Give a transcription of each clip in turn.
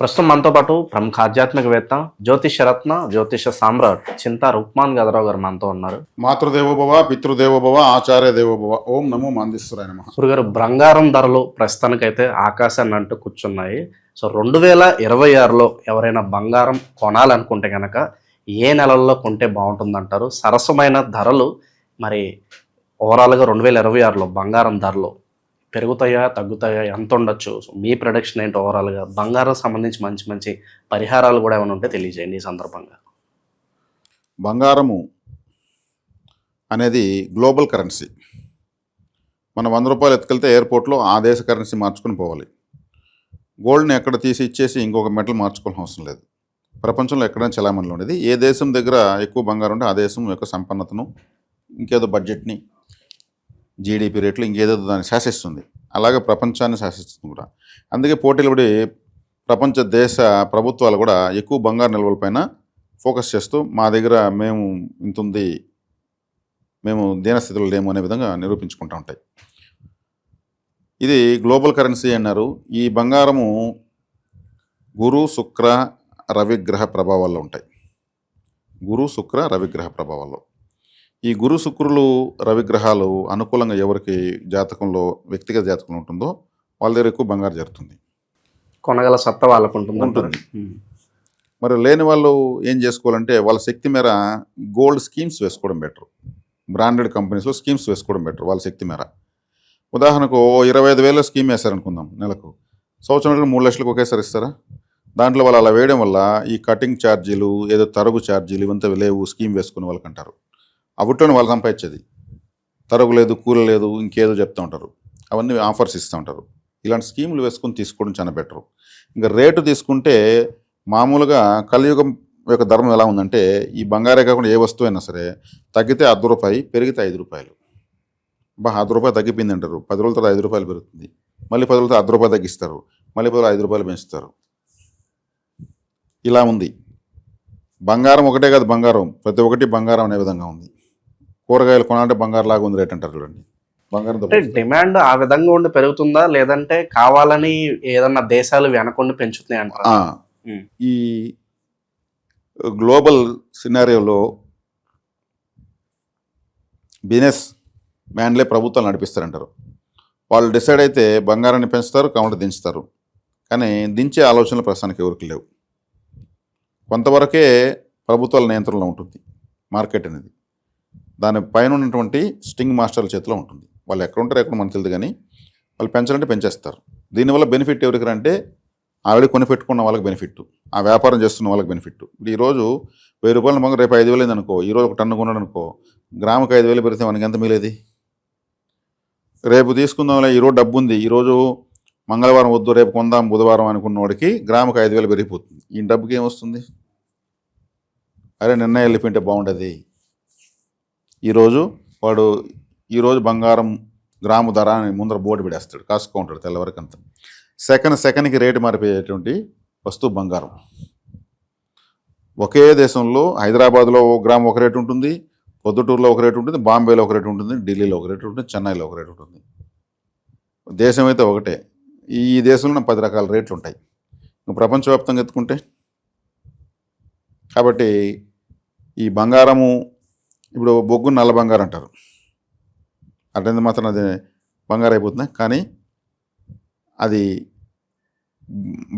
ప్రస్తుతం మనతో పాటు ప్రముఖ ఆధ్యాత్మికవేత్త జ్యోతిషరత్న జ్యోతిష సామ్రాట్ చింతా రుక్మాన్ గదరావు గారు మనతో ఉన్నారు. మాతృదేవోభవ పితృదేవోభవ ఆచార్య దేవోభవ ఓం నమో మాందేశ్వరాయ నమ. గురుగారు బంగారం ధరలు ప్రస్తుతానికైతే ఆకాశాన్ని అంటూ కూర్చున్నాయి. సో రెండు వేల ఇరవై ఆరులో ఎవరైనా బంగారం కొనాలనుకుంటే కనుక ఏ నెలల్లో కొంటే బాగుంటుందంటారు? సరసమైన ధరలు మరి ఓవరాల్గా రెండు వేల ఇరవై ఆరులో బంగారం ధరలు పెరుగుతాయా తగ్గుతాయా ఎంత ఉండొచ్చు మీ ప్రొడక్షన్ ఏంటి ఓవరాల్గా బంగారం సంబంధించి మంచి మంచి పరిహారాలు కూడా ఏమైనా ఉంటే తెలియజేయండి ఈ సందర్భంగా. బంగారము అనేది గ్లోబల్ కరెన్సీ మనం వంద రూపాయలు ఎత్తుకెళ్తే ఎయిర్పోర్ట్లో ఆ దేశ కరెన్సీ మార్చుకొని పోవాలి. గోల్డ్ని ఎక్కడ తీసి ఇచ్చేసి ఇంకొక మెటల్ మార్చుకోవాల్సిన అవసరం లేదు. ప్రపంచంలో ఎక్కడైనా చలామణిలో ఉండేది. ఏ దేశం దగ్గర ఎక్కువ బంగారం ఉంటే ఆ దేశం యొక్క సంపన్నతను ఇంకేదో బడ్జెట్ని జీడిపి రేట్లు ఇంకేదో దాన్ని శాసిస్తుంది. అలాగే ప్రపంచాన్ని శాసిస్తుంది కూడా. అందుకే పోటీలు పడి ప్రపంచ దేశ ప్రభుత్వాలు కూడా ఎక్కువ బంగారు నిల్వలపైన ఫోకస్ చేస్తూ మా దగ్గర మేము ఇంతుంది మేము దీనస్థితిలో లేము అనే విధంగా నిరూపించుకుంటూ ఉంటాయి. ఇది గ్లోబల్ కరెన్సీ అన్నారు. ఈ బంగారము గురు శుక్ర రవిగ్రహ ప్రభావాల్లో ఉంటాయి. గురు శుక్ర రవిగ్రహ ప్రభావాల్లో. ఈ గురు శుక్రులు రవిగ్రహాలు అనుకూలంగా ఎవరికి జాతకంలో వ్యక్తిగత జాతకంలో ఉంటుందో వాళ్ళ దగ్గర ఎక్కువ బంగారు జరుగుతుంది. కొనగల సత్తా వాళ్ళకు ఉంటుంది ఉంటుంది. మరి లేని వాళ్ళు ఏం చేసుకోవాలంటే వాళ్ళ శక్తి మేర గోల్డ్ స్కీమ్స్ వేసుకోవడం బెటర్. బ్రాండెడ్ కంపెనీస్లో స్కీమ్స్ వేసుకోవడం బెటర్ వాళ్ళ శక్తి మేర. ఉదాహరణకు ఇరవై ఐదు వేల స్కీమ్ వేశారనుకుందాం నెలకు. సంవత్సరానికి మూడు లక్షలకు ఒకేసారి ఇస్తారా? దాంట్లో వాళ్ళు అలా వేయడం వల్ల ఈ కటింగ్ ఛార్జీలు ఏదో తరుగు ఛార్జీలు ఇవంతా లేవు స్కీమ్ వేసుకునే వాళ్ళకి ఆ బుట్టను వాళ్ళు సంపాదించేది. తరుగు లేదు కూల లేదు ఇంకేదో చెప్తూ ఉంటారు. అవన్నీ ఆఫర్స్ ఇస్తూ ఉంటారు. ఇలాంటి స్కీములు వేసుకొని తీసుకోవడం చాలా బెటర్. ఇంకా రేటు తీసుకుంటే మామూలుగా కలియుగం యొక్క ధర్మం ఎలా ఉందంటే ఈ బంగారే కాకుండా ఏ వస్తువు అయినా సరే తగ్గితే అర్ధ రూపాయి పెరిగితే ఐదు రూపాయలు. బా అర్ధ రూపాయలు తగ్గిపోయింది అంటారు. పది రోజుల తర్వాత ఐదు రూపాయలు పెరుగుతుంది. మళ్ళీ పది రోజులతో అర్ధ రూపాయలు తగ్గిస్తారు. మళ్ళీ పది ఐదు రూపాయలు పెంచుతారు. ఇలా ఉంది. బంగారం ఒకటే కాదు బంగారం. ప్రతి ఒక్కటి బంగారం అనే విధంగా ఉంది. కూరగాయలు కొనాలంటే బంగారం లాగా ఉంది రేట్ అంటారు చూడండి. అంటే డిమాండ్ ఆ విధంగా ఉండి పెరుగుతుందా? లేదంటే కావాలని ఏదన్నా దేశాలు వెనకొండి పెంచుతున్నాయి అంటారా. ఈ గ్లోబల్ సినారియోలో బిజినెస్ మ్యాన్లే ప్రభుత్వాలు నడిపిస్తారంటారు. వాళ్ళు డిసైడ్ అయితే బంగారాన్ని పెంచుతారు కౌంటర్ దించుతారు. కానీ దించే ఆలోచనలు ప్రస్తుతానికి ఎవరికి లేవు. కొంతవరకే ప్రభుత్వాల నియంత్రణలో ఉంటుంది మార్కెట్ అనేది. దాని పైన ఉన్నటువంటి స్టింగ్ మాస్టర్ల చేతిలో ఉంటుంది. వాళ్ళు ఎక్కడ ఉంటారు ఎక్కడ మనకు తెలియదు కానీ వాళ్ళు పెంచాలంటే పెంచేస్తారు. దీనివల్ల బెనిఫిట్ ఎవరికి అంటే ఆల్రెడీ కొని పెట్టుకున్న వాళ్ళకి బెనిఫిట్. ఆ వ్యాపారం చేస్తున్న వాళ్ళకి బెనిఫిట్. ఇప్పుడు ఈరోజు వెయ్యి రూపాయల మొంగ రేపు ఐదు వేలు అనుకో ఈరోజు ఒక టన్ను కొన్నాడు అనుకో గ్రాముకి ఐదు వేలు పెడితే మనకి ఎంత మిగిలేది? రేపు తీసుకుందాంలే ఈరోజు డబ్బు ఉంది ఈరోజు మంగళవారం వద్దు రేపు కొందాం బుధవారం అనుకున్న వాడికి గ్రాముకి ఐదు వేలు పెరిగిపోతుంది. ఈ డబ్బుకి ఏమొస్తుంది? అరే నిన్న వెళ్ళిపోయింటే బాగుండేది. ఈరోజు వాడు ఈరోజు బంగారం గ్రాము ధర అని ముందర బోర్డు పెడేస్తాడు కాసుకో ఉంటాడు తెల్లవరకు అంత సెకండ్ సెకండ్కి రేటు మారిపోయేటువంటి వస్తువు బంగారం. ఒకే దేశంలో హైదరాబాద్లో ఒక గ్రామ్ ఒక రేటు ఉంటుంది పొద్దుటూరులో ఒక రేటు ఉంటుంది బాంబేలో ఒక రేటు ఉంటుంది ఢిల్లీలో ఒక రేటు ఉంటుంది చెన్నైలో ఒక రేటు ఉంటుంది. దేశం అయితే ఒకటే. ఈ దేశంలో పది రకాల రేట్లు ఉంటాయి. ఇంకా ప్రపంచవ్యాప్తంగా ఎత్తుకుంటే. కాబట్టి ఈ బంగారము ఇప్పుడు బొగ్గు నల్ల బంగారం అంటారు. అటెంత మాత్రం అది బంగారం అయిపోతుంది. కానీ అది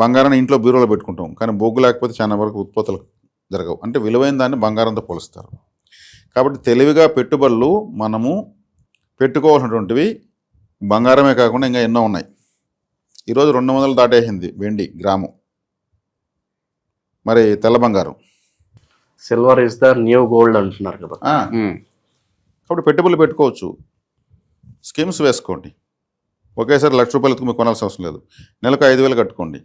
బంగారాన్ని ఇంట్లో బీరోలో పెట్టుకుంటాం. కానీ బొగ్గు లేకపోతే చాలా వరకు ఉత్పత్తులు జరగవు. అంటే విలువైన దాన్ని బంగారంతో పోలుస్తారు. కాబట్టి తెలివిగా పెట్టుబడులు మనము పెట్టుకోవాల్సినటువంటివి బంగారమే కాకుండా ఇంకా ఎన్నో ఉన్నాయి. ఈరోజు రెండు వందలు దాటేసింది వెండి గ్రాము. మరి తెల్ల బంగారం. Silver is the new gold అంటున్నారు కదా. కాబట్టి పెట్టుబడులు పెట్టుకోవచ్చు. స్కీమ్స్ వేసుకోండి. ఒకేసారి లక్ష రూపాయలు ఎత్తుకు మీరు కొనాల్సిన అవసరం లేదు. నెలకు ఐదు వేలు కట్టుకోండి.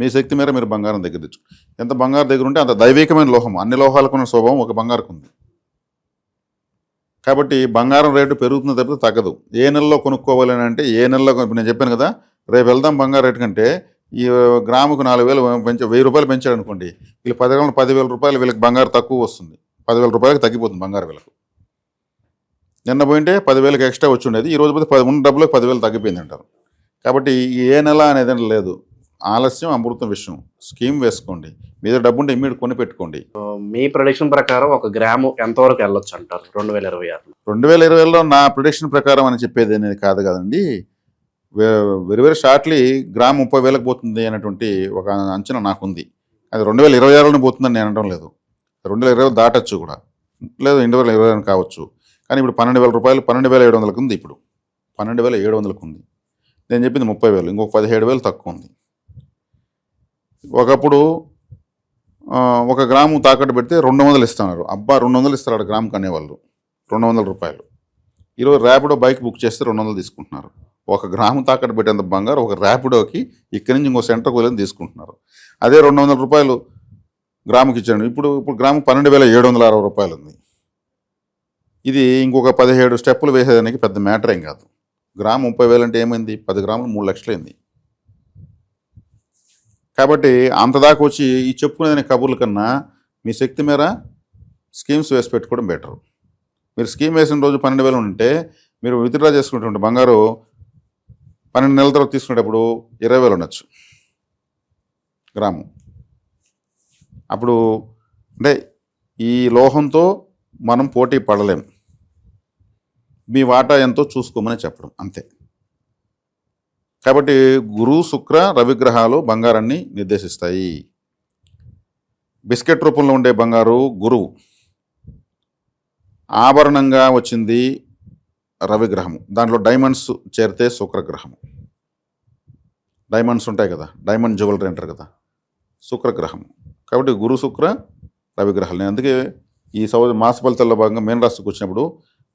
మీ శక్తి మేర మీరు బంగారం దగ్గర తెచ్చు. ఎంత బంగారు దగ్గర ఉంటే అంత దైవికమైన లోహం అన్ని లోహాలకు ఉన్న స్వభావం ఒక బంగారుకు ఉంది. కాబట్టి బంగారం రేటు పెరుగుతుంది తప్పితే తగ్గదు. ఏ నెలలో కొనుక్కోవాలి అని అంటే ఏ నెలలో నేను చెప్పాను కదా రేపు వెళ్దాం బంగారు రేటు కంటే ఈ గ్రాముకు నాలుగు వేలు పెంచ వెయ్యి రూపాయలు పెంచాడు అనుకోండి వీళ్ళు పది గ్రాములు పదివేల రూపాయలు వీళ్ళకి బంగారు తక్కువ వస్తుంది. పదివేల రూపాయలకి తగ్గిపోతుంది బంగారు వీళ్ళకు నిన్న పోయింటే పదివేలకు ఎక్స్ట్రా వచ్చి ఉండేది ఈ రోజు పోతే పది ఉన్న డబ్బులకు పదివేలు తగ్గిపోయింది అంటారు. కాబట్టి ఏ నెల అనేది లేదు. ఆలస్యం అమృతం విషయం. స్కీమ్ వేసుకోండి. మీద డబ్బు ఉంటే ఇమ్మీడియట్ కొని పెట్టుకోండి. మీ ప్రొడిక్షన్ ప్రకారం ఒక గ్రాము ఎంతవరకు వెళ్ళొచ్చు అంటారు? రెండు వేల ఇరవై ఆరులో. రెండు వేల ఇరవైలో నా ప్రిడిక్షన్ ప్రకారం అని చెప్పేది అనేది కాదు కదండి. వెరీ వెరీ షార్ట్లీ గ్రామ్ ముప్పై వేలకు పోతుంది అనేటువంటి ఒక అంచనా నాకుంది. అది రెండు వేల ఇరవై ఆరులోనే పోతుందని నేను అనడం లేదు. రెండు వేల ఇరవై దాటచ్చు కూడా. లేదు రెండు వేల ఇరవై ఆరు కావచ్చు. కానీ ఇప్పుడు పన్నెండు వేల రూపాయలు పన్నెండు వేల ఏడు వందలకు ఉంది ఇప్పుడు. పన్నెండు వేల ఏడు వందలకు ఉంది నేను చెప్పింది ముప్పై వేలు ఇంకొక పదిహేడు వేలు తక్కువ ఉంది ఒకప్పుడు ఒక గ్రాము తాకట్టు పెడితే రెండు వందలు ఇస్తున్నారు. అబ్బా రెండు వందలు ఇస్తారు గ్రాముకి అనేవాళ్ళు రెండు వందల రూపాయలు. ఈరోజు ర్యాపిడో బైక్ బుక్ చేస్తే రెండు వందలు తీసుకుంటున్నారు. ఒక గ్రాము తాకట్టు పెట్టేంత బంగారు ఒక ర్యాపిడోకి ఇక్కడి నుంచి ఇంకో సెంటర్కి వెళ్ళి తీసుకుంటున్నారు. అదే రెండు వందల రూపాయలు గ్రాముకి ఇచ్చాడు. ఇప్పుడు ఇప్పుడు గ్రాము పన్నెండు వేల ఏడు వందల అరవై రూపాయలు ఉంది ఇది ఇంకొక పదిహేడు స్టెప్పులు వేసేదానికి పెద్ద మ్యాటర్ ఏం కాదు. గ్రాము ముప్పై వేలు అంటే ఏమైంది? పది గ్రాములు మూడు లక్షలైంది. కాబట్టి అంత దాకా వచ్చి ఈ చెప్పుకునే కబుర్ల కన్నా మీ శక్తి మేర స్కీమ్స్ వేసి పెట్టుకోవడం బెటర్. మీరు స్కీమ్ వేసిన రోజు పన్నెండు వేలు ఉంటే మీరు విత్డ్రా చేసుకున్నటువంటి బంగారు పన్నెండు నెలల తర్వాత తీసుకునేటప్పుడు ఇరవై వేలు ఉండొచ్చు. గ్రాము. అప్పుడు అంటే ఈ లోహంతో మనం పోటీ పడలేం. మీ వాటా ఎంతో చూసుకోమని చెప్పడం అంతే. కాబట్టి గురు శుక్ర రవిగ్రహాలు బంగారాన్ని నిర్దేశిస్తాయి. బిస్కెట్ రూపంలో ఉండే బంగారు గురువు. ఆభరణంగా వచ్చింది రవిగ్రహము దాంట్లో డైమండ్స్ చేరితే శుక్రగ్రహము. డైమండ్స్ ఉంటాయి కదా డైమండ్ జ్యువెలరీ అంటారు కదా శుక్రగ్రహము. కాబట్టి గురు శుక్ర రవిగ్రహాలు నేను అందుకే ఈ సౌ మాస ఫలితాల్లో భాగంగా మేన్ రాశికి వచ్చినప్పుడు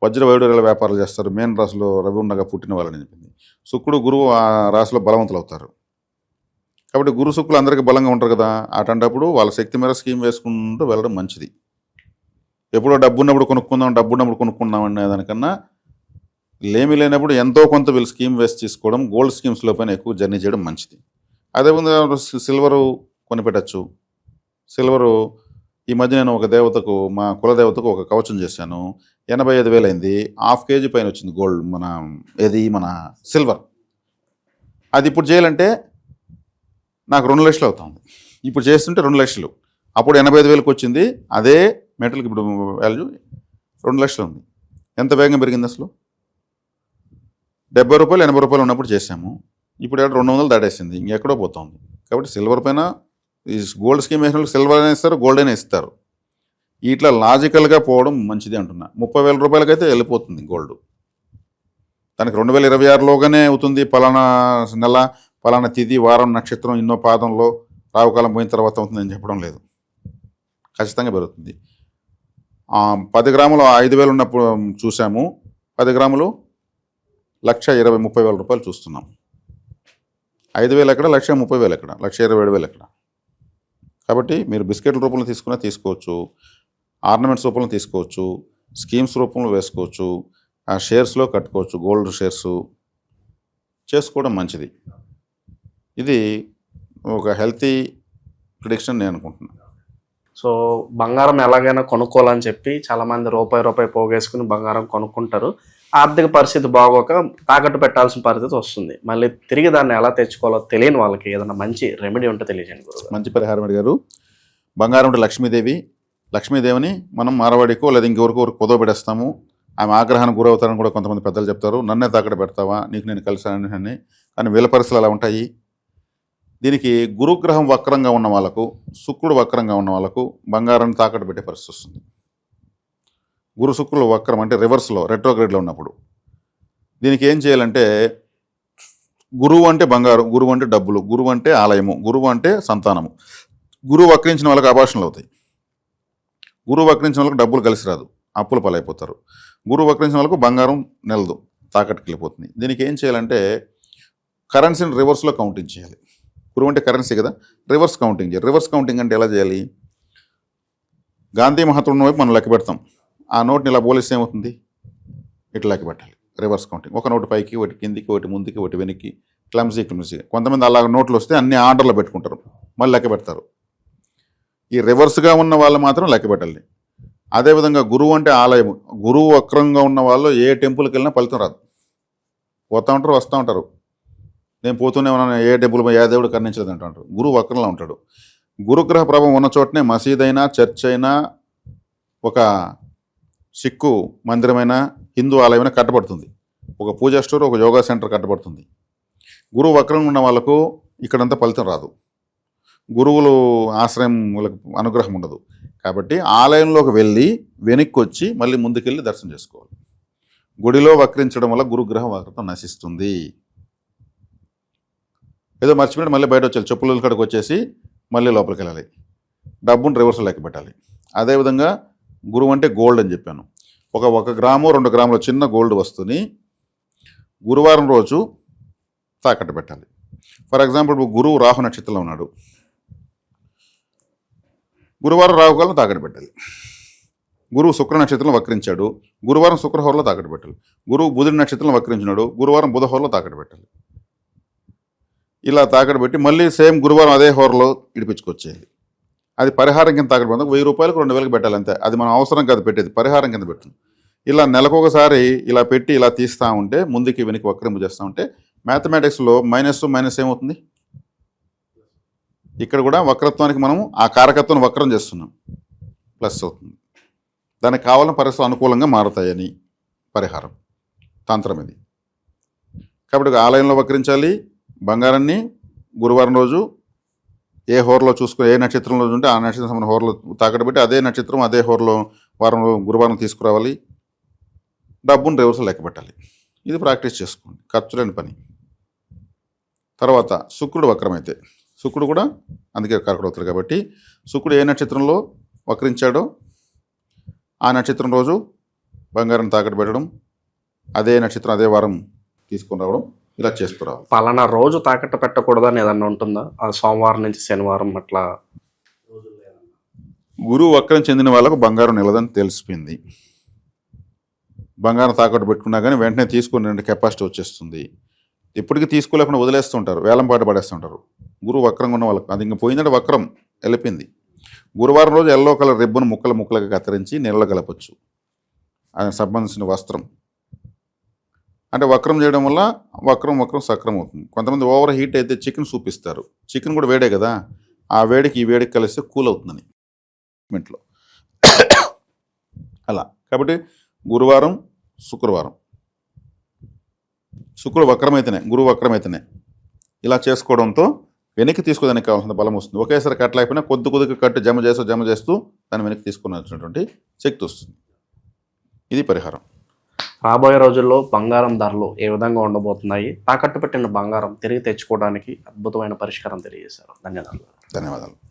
వజ్ర వైడూర్యాల వ్యాపారాలు చేస్తారు. మేన్ రాశిలో రవి ఉండగా పుట్టిన వాళ్ళని చెప్పింది. శుక్రుడు గురువు ఆ రాశిలో బలవంతులు అవుతారు. కాబట్టి గురు శుక్రులు అందరికీ బలంగా ఉంటారు కదా అటువంటప్పుడు వాళ్ళ శక్తి మేర స్కీమ్ వేసుకుంటూ వెళ్ళడం మంచిది. ఎప్పుడో డబ్బు ఉన్నప్పుడు కొనుక్కుందాం డబ్బు ఉన్నప్పుడు కొనుక్కుందాం అనే దానికన్నా లేమి లేనప్పుడు ఎంతో కొంత వీళ్ళు స్కీమ్ వేసి తీసుకోవడం గోల్డ్ స్కీమ్స్లో పైన ఎక్కువ జర్నీ చేయడం మంచిది. అదేవిధంగా సిల్వరు కొనిపెట్టచ్చు. సిల్వరు ఈ మధ్య నేను ఒక దేవతకు మా కులదేవతకు ఒక కవచం చేశాను. ఎనభై ఐదు వేలు అయింది. హాఫ్ కేజీ పైన వచ్చింది గోల్డ్ మన ఏది మన సిల్వర్. అది ఇప్పుడు చేయాలంటే నాకు రెండు లక్షలు అవుతుంది. ఇప్పుడు చేస్తుంటే రెండు లక్షలు. అప్పుడు ఎనభై ఐదు వేలకు వచ్చింది. అదే మెటల్కి ఇప్పుడు వాల్యూ రెండు లక్షలు ఉంది. ఎంత వేగంగా పెరిగింది అసలు? డెబ్బై రూపాయలు ఎనభై రూపాయలు ఉన్నప్పుడు చేసాము ఇప్పుడు ఏడు రెండు వందలు దాటేసింది. ఇంకెక్కడో పోతుంది. కాబట్టి సిల్వర్ పైన ఈ గోల్డ్ స్కీమ్ వేసిన సిల్వర్ అయినా ఇస్తారు గోల్డ్ అయినా ఇస్తారు. ఇట్లా లాజికల్గా పోవడం మంచిది అంటున్నా. ముప్పై వేల రూపాయలకైతే వెళ్ళిపోతుంది గోల్డ్. దానికి రెండు వేల ఇరవై ఆరులోగానే అవుతుంది పలానా నెల పలానా తిథి వారం నక్షత్రం ఎన్నో పాదంలో రావుకాలం పోయిన తర్వాత అవుతుందని చెప్పడం లేదు. ఖచ్చితంగా పెరుగుతుంది. పది గ్రాములు ఐదు వేలు ఉన్నప్పుడు చూసాము. పది గ్రాములు లక్ష ఇరవై ముప్పై వేల రూపాయలు చూస్తున్నాం. ఐదు వేలు ఎక్కడ లక్ష ముప్పై వేలు ఎక్కడ లక్ష ఇరవై ఏడు వేలు ఎక్కడ? కాబట్టి మీరు బిస్కెట్ల రూపంలో తీసుకున్నా తీసుకోవచ్చు ఆర్నమెంట్స్ రూపంలో తీసుకోవచ్చు స్కీమ్స్ రూపంలో వేసుకోవచ్చు ఆ షేర్స్లో కట్టుకోవచ్చు గోల్డ్ షేర్స్. చేసుకోవడం మంచిది. ఇది ఒక హెల్తీ ప్రిడిక్షన్ నేను అనుకుంటున్నాను సో బంగారం ఎలాగైనా కొనుక్కోవాలని చెప్పి చాలా మంది రూపాయి రూపాయి పోగేసుకుని బంగారం కొనుక్కుంటారు. ఆర్థిక పరిస్థితి బాగోక తాకట్టు పెట్టాల్సిన పరిస్థితి వస్తుంది. మళ్ళీ తిరిగి దాన్ని ఎలా తెచ్చుకోవాలో తెలియని వాళ్ళకి ఏదైనా మంచి రెమెడీ ఉంటే తెలియజేయండి గురుగారు. మంచి పరిహారం అడిగారు. బంగారం అంటే లక్ష్మీదేవి. లక్ష్మీదేవిని మనం మారవాడికో లేదా ఇంకెవరికో కుదవబెడేస్తాము ఆమె ఆగ్రహానికి గురవుతారని కూడా కొంతమంది పెద్దలు చెప్తారు. నన్నే తాకట్టు పెడతావా? నీకు నేను కలిసానని అని కానీ వీళ్ళ పరిస్థితులు అలా ఉంటాయి? దీనికి గురుగ్రహం వక్రంగా ఉన్న వాళ్ళకు శుక్రుడు వక్రంగా ఉన్న వాళ్ళకు బంగారాన్ని తాకట్టు పెట్టే పరిస్థితి వస్తుంది. గురు శుక్రులు వక్రం అంటే రివర్స్లో రెట్రోగ్రేడ్లో ఉన్నప్పుడు. దీనికి ఏం చేయాలంటే గురువు అంటే బంగారం గురువు అంటే డబ్బులు గురువు అంటే ఆలయము గురువు అంటే సంతానము. గురువు వక్రించిన వాళ్ళకి అభాషణలు అవుతాయి. గురువు వక్రించిన వాళ్ళకి డబ్బులు కలిసి రాదు అప్పులు పాలైపోతారు. గురువు వక్రించిన వాళ్ళకు బంగారం నిలదు తాకట్టుకి వెళ్ళిపోతుంది దీనికి ఏం చేయాలంటే కరెన్సీని రివర్స్లో కౌంటింగ్ చేయాలి. గురువు అంటే కరెన్సీ కదా రివర్స్ కౌంటింగ్ చేయాలి. రివర్స్ కౌంటింగ్ అంటే ఎలా చేయాలి? గాంధీ మహాత్ముడిని వైపు మనం లెక్క పెడతాం. ఆ నోట్ని ఇలా పోలిస్తే ఏమవుతుంది? ఇట్లా పెట్టాలి. Reverse counting. ఒక నోటు పైకి ఒకటి కిందికి ఒకటి ముందుకి ఒకటి వెనక్కి. Clumsy clumsy. కొంతమంది అలాగ నోట్లు వస్తే అన్ని ఆర్డర్లో పెట్టుకుంటారు. మళ్ళీ లెక్క పెడతారు. ఈ రివర్స్గా ఉన్న వాళ్ళు మాత్రం లెక్క పెట్టాలి. అదేవిధంగా గురువు అంటే ఆలయం గురువు వక్రంగా ఉన్న వాళ్ళు ఏ టెంపుల్కి వెళ్ళినా ఫలితం రాదు. పోతూ ఉంటారు వస్తూ ఉంటారు. నేను పోతూనే ఉన్నాను ఏ టెంపుల్ ఏ దేవుడు కరుణించలేదు అంటుంటారు. గురువు వక్రంలో ఉంటాడు. గురుగ్రహ ప్రభావం ఉన్న చోటనే మసీదైనా అయినా చర్చ్ అయినా ఒక సిక్కు మందిరమైన హిందూ ఆలయమైనా కట్టబడుతుంది. ఒక పూజా స్టోర్ ఒక యోగా సెంటర్ కట్టబడుతుంది. గురువు వక్రంగా ఉన్న వాళ్ళకు ఇక్కడంతా ఫలితం రాదు. గురువులు ఆశ్రయం వాళ్ళకి అనుగ్రహం ఉండదు. కాబట్టి ఆలయంలోకి వెళ్ళి వెనక్కి వచ్చి మళ్ళీ ముందుకెళ్ళి దర్శనం చేసుకోవాలి. గుడిలో వక్రించడం వల్ల గురుగ్రహం వక్రతం నశిస్తుంది. ఏదో మర్చిపోయి మళ్ళీ బయట వచ్చేయాలి. చెప్పుల కాడికి వచ్చేసి మళ్ళీ లోపలికి వెళ్ళాలి. డబ్బును రివర్స్ లెక్క పెట్టాలి. అదేవిధంగా గురువు అంటే గోల్డ్ అని చెప్పాను. ఒక ఒక గ్రాము రెండు గ్రాముల చిన్న గోల్డ్ వస్తుని గురువారం రోజు తాకట్టు పెట్టాలి. ఫర్ ఎగ్జాంపుల్ ఇప్పుడు గురువు రాహు నక్షత్రంలో ఉన్నాడు. గురువారం రాహుకాలం తాకట్టు పెట్టాలి. గురువు శుక్ర నక్షత్రంలో వక్రించాడు. గురువారం శుక్రహోరలో తాకట్టు పెట్టాలి. గురువు బుధుడి నక్షత్రంలో వక్రించినాడు. గురువారం బుధహోరలో తాకట్టు పెట్టాలి. ఇలా తాకట్టు పెట్టి మళ్ళీ సేమ్ గురువారం అదే హోరలో ఇడిపించుకొచ్చేయాలి. అది పరిహారం కింద తాకట్టు పెడతాం వెయ్యి రూపాయలకు రెండు వేలకు పెట్టాలి అంతే. అది మనం అవసరం కాదు పెట్టేది. పరిహారం కింద పెట్టు. ఇలా నెలకొకసారి ఇలా పెట్టి ఇలా తీస్తూ ఉంటే ముందుకి వెనక్కి వక్రింపు చేస్తూ ఉంటే మ్యాథమెటిక్స్లో మైనస్ మైనస్ ఏమవుతుంది? ఇక్కడ కూడా వక్రత్వానికి మనం ఆ కారకత్వాన్ని వక్రం చేస్తున్నాం. ప్లస్ అవుతుంది. దానికి కావాలని పరిస్థితులు అనుకూలంగా మారుతాయని పరిహారం. తంత్రం ఇది. కాబట్టి ఆలయంలో వక్రించాలి. బంగారాన్ని గురువారం రోజు ఏ హోర్లో చూసుకుని ఏ నక్షత్రంలో ఉంటే ఆ నక్షత్రం సంబంధించిన హోర్లో తాకట్టు పెట్టి అదే నక్షత్రం అదే హోర్లో వారంలో గురువారం తీసుకురావాలి. డబ్బును రివర్స్ లెక్క పెట్టాలి. ఇది ప్రాక్టీస్ చేసుకోండి. ఖర్చు లేని పని. తర్వాత శుక్రుడు వక్రమైతే శుక్రుడు కూడా అందుకే కరకడవుతాడు కాబట్టి శుక్రుడు ఏ నక్షత్రంలో వక్రించాడో ఆ నక్షత్రం రోజు బంగారం తాకట్టు పెట్టడం అదే నక్షత్రం అదే వారం తీసుకుని రావడం ఇలా చేసుకురావాలి పలానా రోజు తాకట్టు పెట్టకూడదని ఏదన్నా ఉంటుందా? ఆ సోమవారం నుంచి శనివారం అట్లా గురువు వక్రం చెందిన వాళ్ళకు బంగారం నిలదని తెలిసిపోయింది. బంగారం తాకట్టు పెట్టుకున్నా కానీ వెంటనే తీసుకునే కెపాసిటీ వచ్చేస్తుంది. ఇప్పటికీ తీసుకోలేకుండా వదిలేస్తుంటారు వేలం పాట పడేస్తుంటారు. గురువు వక్రంగా ఉన్న వాళ్ళకి అది ఇంకా పోయిందంటే వక్రం వెళ్ళిపోయింది. గురువారం రోజు ఎల్లో కలర్ రిబ్బన్ ముక్కలు ముక్కలుగా కత్తిరించి నీళ్ళలో కలపచ్చు. దానికి సంబంధించిన వస్త్రం. అంటే వక్రం చేయడం వల్ల వక్రం వక్రం సక్రం అవుతుంది. కొంతమంది ఓవర్ హీట్ అయితే చికెన్ సూప్ ఇస్తారు. చికెన్ కూడా వేడే కదా? ఆ వేడికి ఈ వేడికి కలిస్తే కూల్ అవుతుందని. ఇంట్లో అలా. కాబట్టి గురువారం శుక్రవారం. శుక్రుడు వక్రమైతేనే గురువు వక్రమైతేనే ఇలా చేసుకోవడంతో వెనక్కి తీసుకోవడానికి కావాల్సిన బలం వస్తుంది. ఒకేసారి కట్టలేకపోయినా కొద్ది కొద్దిగా కట్టు జమ చేస్తూ జమ చేస్తూ దాన్ని వెనక్కి తీసుకుని వచ్చినటువంటి శక్తి వస్తుంది. ఇది పరిహారం. రాబోయే రోజుల్లో బంగారం ధరలు ఏ విధంగా ఉండబోతున్నాయి? తాకట్టు పెట్టిన బంగారం తిరిగి తెచ్చుకోవడానికి అద్భుతమైన పరిష్కారం తెలియజేశారు. ధన్యవాదాలు. ధన్యవాదాలు.